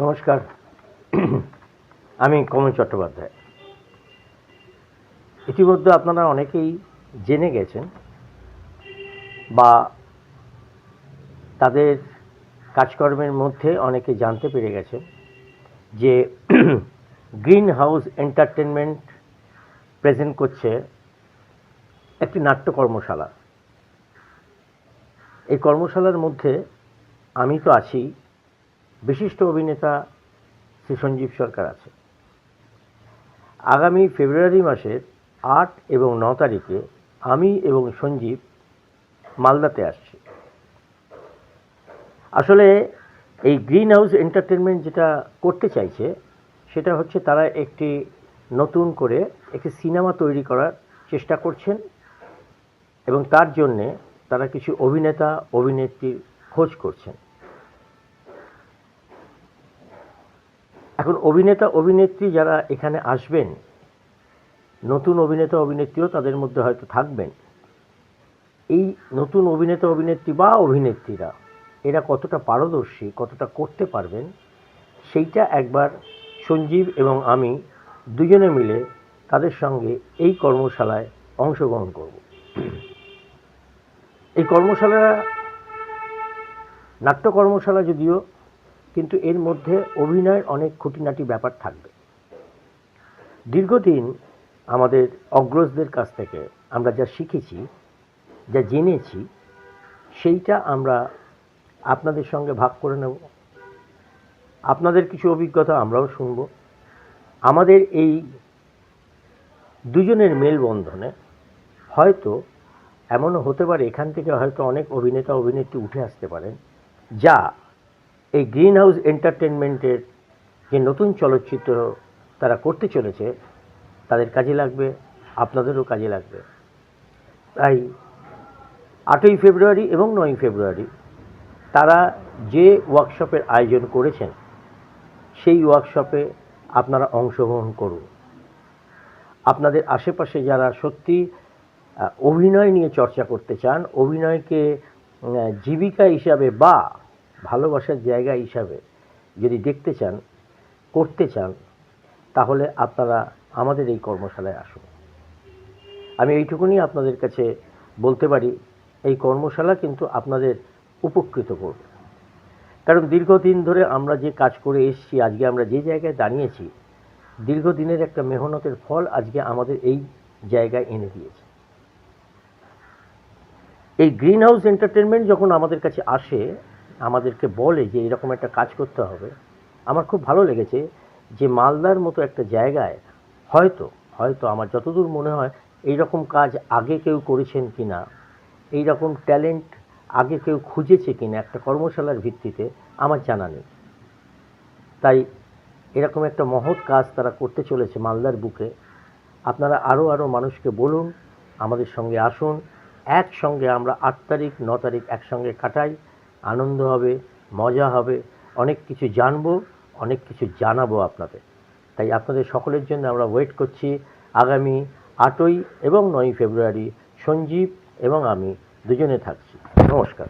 নমস্কার। আমি কমল চট্টোপাধ্যায়। ইতিমধ্যে আপনারা অনেকেই জেনে গেছেন বা তাদের কাজকর্মের মধ্যে অনেকে জানতে পেরে গেছেন যে গ্রিন হাউস এন্টারটেনমেন্ট প্রেজেন্ট করছে একটি নাট্য কর্মশালা। এই কর্মশালার মধ্যে আমি তো আছি বিশিষ্ট অভিনেতা শ্রী সঞ্জীব সরকার আছে। আগামী ফেব্রুয়ারি মাসের আট এবং ন তারিখে আমি এবং সঞ্জীব মালদাতে আসছি। আসলে এই গ্রিন হাউস এন্টারটেনমেন্ট যেটা করতে চাইছে, সেটা হচ্ছে তারা একটি নতুন করে একটি সিনেমা তৈরি করার চেষ্টা করছেন এবং তার জন্যে তারা কিছু অভিনেতা, অভিনেত্রীর খোঁজ করছেন। এখন অভিনেতা, অভিনেত্রী যারা এখানে আসবেন, নতুন অভিনেতা, অভিনেত্রীও তাদের মধ্যে হয়তো থাকবেন। এই নতুন অভিনেতা, অভিনেত্রী বা অভিনেত্রীরা, এরা কতটা পারদর্শী, কতটা করতে পারবেন, সেইটা একবার সঞ্জীব এবং আমি দুজনে মিলে তাদের সঙ্গে এই কর্মশালায় অংশগ্রহণ করব। এই কর্মশালা, নাট্য কর্মশালা যদিও কিন্তু এর মধ্যে অভিনয়ের অনেক খুঁটিনাটি ব্যাপার থাকবে। দীর্ঘদিন আমাদের অগ্রজদের কাছ থেকে আমরা যা শিখেছি, যা জেনেছি, সেইটা আমরা আপনাদের সঙ্গে ভাগ করে নেব। আপনাদের কিছু অভিজ্ঞতা আমরাও শুনব। আমাদের এই দুজনের মেলবন্ধনে হয়তো এমনও হতে পারে, এখান থেকে হয়তো অনেক অভিনেতা, অভিনেত্রী উঠে আসতে পারেন, যা এই গ্রিন হাউস এন্টারটেনমেন্টের যে নতুন চলচ্চিত্র তারা করতে চলেছে, তাদের কাজে লাগবে, আপনাদেরও কাজে লাগবে। তাই আটই ফেব্রুয়ারি এবং নয়ই ফেব্রুয়ারি তারা যে ওয়ার্কশপের আয়োজন করেছেন, সেই ওয়ার্কশপে আপনারা অংশগ্রহণ করুন। আপনাদের আশেপাশে যারা সত্যি অভিনয় নিয়ে চর্চা করতে চান, অভিনয়কে জীবিকা হিসাবে বা ভালোবাসার জায়গা হিসাবে যদি দেখতে চান, করতে চান, তাহলে আপনারা আমাদের এই কর্মশালায় আসুন। আমি এইটুকুনি আপনাদের কাছে বলতে পারি, এই কর্মশালা কিন্তু আপনাদের উপকৃত করবে। কারণ দীর্ঘদিন ধরে আমরা যে কাজ করে এসেছি, আজকে আমরা যে জায়গায় দাঁড়িয়েছি, দীর্ঘদিনের একটা মেহনতের ফল আজকে আমাদের এই জায়গায় এনে দিয়েছে। এই গ্রিন হাউস এন্টারটেনমেন্ট যখন আমাদের কাছে আসে আমাদেরকে বলে যে এরকম একটা কাজ করতে হবে। আমার খুব ভালো লেগেছে যে মালদার মতো একটা জায়গায় হয়তো হয়তো আমার যতদূর মনে হয় এই রকম কাজ আগে কেউ করেছেন কি না এই রকম ট্যালেন্ট আগে কেউ খুঁজেছে কি না একটা কর্মশালার ভিত্তিতে আমার জানা নেই। তাই এরকম একটা মহৎ কাজ তারা করতে চলেছে মালদার বুকে। আপনারা আরও আরও মানুষকে বলুন, আমাদের সঙ্গে আসুন। একসঙ্গে আমরা আট তারিখ, ন তারিখ একসঙ্গে কাটাই। আনন্দ হবে, মজা হবে, অনেক কিছু জানব, অনেক কিছু জানাব আপনাদের। তাই আপনাদের সকলের জন্য আমরা ওয়েট করছি আগামী আটই এবং নয়ই ফেব্রুয়ারি সঞ্জীব এবং আমি দুজনে থাকছি। নমস্কার।